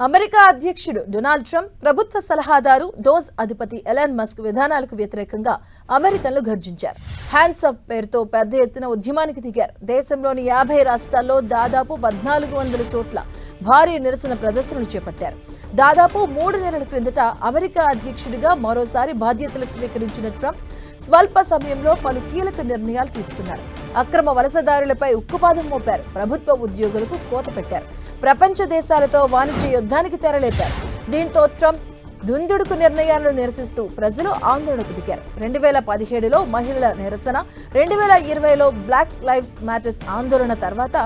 America అధ్యక్షుడు Donald Trump ప్రభుత్వ సలహాదారు డోజ్ అధిపతి ఎలాన్ మస్క్ విధానాలకు వ్యతిరేకంగా అమెరికన్లు గర్జించారు హ్యాండ్స్ ఆఫ్ పేరుతో పెద్ద ఎత్తున ఉద్యమానికి దిగారు. దేశంలోని యాభై రాష్ట్రాల్లో దాదాపు పద్నాలుగు వందల చోట్ల భారీ నిరసన ప్రదర్శనలు చేపట్టారు. దాదాపు మూడు నెలల క్రిందట అమెరికా అధ్యక్షుడిగా మరోసారి బాధ్యతలు స్వీకరించిన ట్రంప్ స్వల్ప సమయంలో పలు కీలక నిర్ణయాలు తీసుకున్నారు. అక్రమ వలసదారులపై ఉక్కుపాదం మోపారు. ప్రభుత్వ ఉద్యోగులకు కోత పెట్టారు. ప్రపంచ దేశాలతో వాణిజ్య యుద్ధానికి తెరలేపారు. దీంతో ట్రంప్ దుందుడుకు నిర్ణయాలను నిరసిస్తూ ప్రజలు ఆందోళనకు దిగారు. రెండు వేల పదిహేడులో మహిళల నిరసన రెండు వేల ఇరవైలో బ్లాక్ లైవ్స్ మ్యాటర్స్ ఆందోళన తర్వాత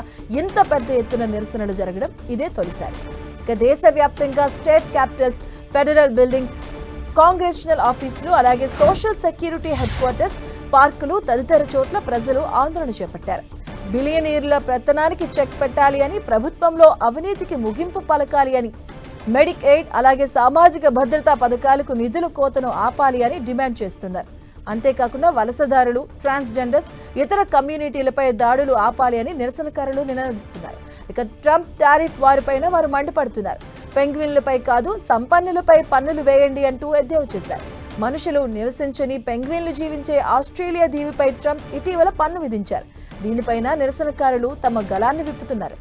ఇంత పెద్ద ఎత్తున నిరసనలు జరగడం ఇదే తొలిసారి. ఇక దేశవ్యాప్తంగా state capitals federal buildings congressional ఆఫీసులు అలాగే సోషల్ సెక్యూరిటీ హెడ్ క్వార్టర్స్ పార్కులు తదితర చోట్ల ప్రజలు ఆందోళన చేపట్టారు. బిలియనీర్ల పెత్తనానికి చెక్ పెట్టాలి అని ప్రభుత్వంలో అవినీతికి ముగింపు పలకాలి అని. మెడిక్ ఎయిడ్ అలాగే సామాజిక భద్రతా పథకాలకు నిధుల కోతను ఆపాలి అని డిమాండ్ చేస్తున్నారు. అంతేకాకుండా వలసదారులు ట్రాన్స్జెండర్స్ ఇతర కమ్యూనిటీలపై దాడులు ఆపాలి అని నిరసనకారులు నినదిస్తున్నారు. ఇక ట్రంప్ టారిఫ్ వారిపైన వారు మండిపడుతున్నారు. పెంగ్విన్లపై కాదు సంపన్నులపై పన్నులు వేయండి అంటూ ఎద్దేవా చేశారు. మనుషులు నివసించని పెంగ్విన్లు జీవించే ఆస్ట్రేలియా దీవిపై ట్రంప్ ఇటీవల పన్ను విధించారు. దీనిపైన నిరసనకారులు తమ గళాన్ని విప్పుతున్నారు.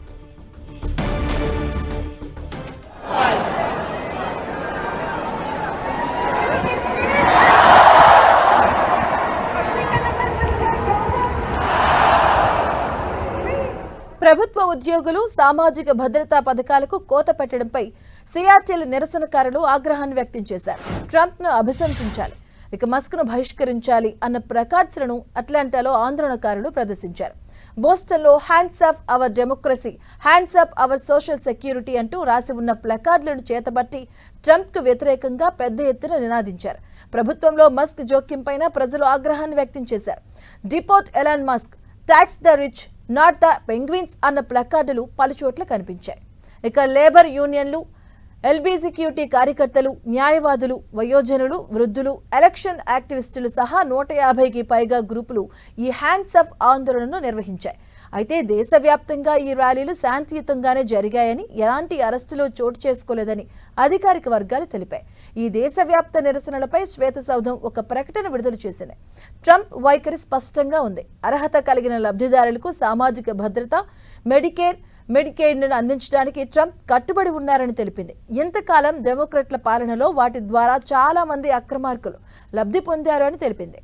ప్రభుత్వ ఉద్యోగులు సామాజిక భద్రతా పథకాలకు కోత పెట్టడంపై సియాటిల్ నిరసనకారులు ఆగ్రహాన్ని వ్యక్తం చేశారు. ట్రంప్ను అభిశంసించాలి ఇక మస్క్ను బహిష్కరించాలి అన్న ప్రకార్డ్స్లను అట్లాంటాలో ఆందోళనకారులు ప్రదర్శించారు. బోస్టన్లో hands off our democracy hands off our social security అంటూ రాసి ఉన్న ప్లకార్డులను చేతబట్టి ట్రంప్కు వ్యతిరేకంగా పెద్ద ఎత్తున నినాదించారు. ప్రభుత్వంలో మస్క్ జోక్యంపైన ప్రజలు ఆగ్రహాన్ని వ్యక్తం చేశారు. Deport Elon Musk tax the rich not the penguins అన్న ప్లకార్డులు పలుచోట్ల కనిపించాయి. ఇక లేబర్ యూనియన్లు ఎల్బీసీక్యూటీ కార్యకర్తలు న్యాయవాదులు వయోజనులు వృద్ధులు ఎలక్షన్ యాక్టివిస్టులు సహా నూట యాభైకి పైగా గ్రూపులు ఈ హ్యాండ్స్ అప్ ఆందోళనను నిర్వహించాయి. అయితే దేశవ్యాప్తంగా ఈ ర్యాలీలు శాంతియుతంగానే జరిగాయని ఎలాంటి అరెస్టులు చోటు చేసుకోలేదని అధికారిక వర్గాలు తెలిపాయి. ఈ దేశవ్యాప్త నిరసనలపై శ్వేతసౌధం ఒక ప్రకటన విడుదల చేసింది. ట్రంప్ వైఖరి స్పష్టంగా ఉంది. అర్హత కలిగిన లబ్ధిదారులకు సామాజిక భద్రత మెడికేర్ మెడికేడ్ను అందించడానికి ట్రంప్ కట్టుబడి ఉన్నారని తెలిపింది. ఇంతకాలం డెమోక్రట్ల పాలనలో వాటి ద్వారా చాలా మంది అక్రమార్కులు లబ్ధి పొందారు అని తెలిపింది.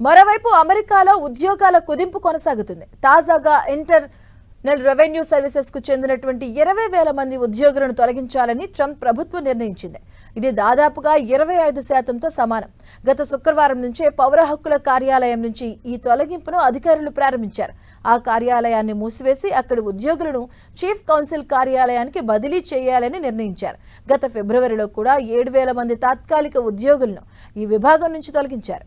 మరోవైపు అమెరికాలో ఉద్యోగాల కుదింపు కొనసాగుతుంది. తాజాగా ఇంటర్ నెల రెవెన్యూ సర్వీసెస్కు చెందినటువంటి ఇరవై వేల మంది ఉద్యోగులను తొలగించాలని ట్రంప్ ప్రభుత్వం నిర్ణయించింది. ఇది దాదాపుగా ఇరవై ఐదు శాతంతో సమానం. గత శుక్రవారం నుంచే పౌర హక్కుల కార్యాలయం నుంచి ఈ తొలగింపును అధికారులు ప్రారంభించారు. ఆ కార్యాలయాన్ని మూసివేసి అక్కడి ఉద్యోగులను చీఫ్ కౌన్సిల్ కార్యాలయానికి బదిలీ చేయాలని నిర్ణయించారు. గత ఫిబ్రవరిలో కూడా ఏడు వేల మంది తాత్కాలిక ఉద్యోగులను ఈ విభాగం నుంచి తొలగించారు.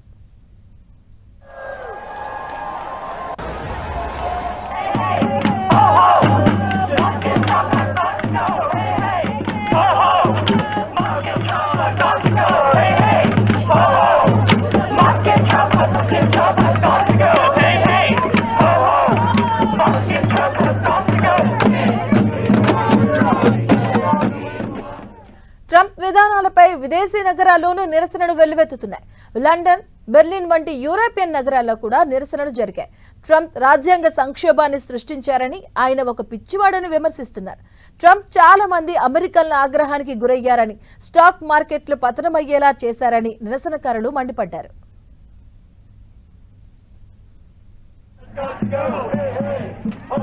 ట్రంప్ విధానాలపై విదేశీ నగరాల్లోనూ నిరసనలు వెల్లువెత్తుతున్నాయి. లండన్ బెర్లిన్ వంటి యూరోపియన్ నగరాల్లో కూడా నిరసనలు జరిగాయి. ట్రంప్ రాజ్యాంగ సంక్షోభాన్ని సృష్టించారని ఆయన ఒక పిచ్చివాడని విమర్శిస్తున్నారు. ట్రంప్ చాలా మంది అమెరికన్ల ఆగ్రహానికి గురయ్యారని స్టాక్ మార్కెట్లు పతనమయ్యేలా చేశారని నిరసనకారులు మండిపడ్డారు. Go! Hey, hey!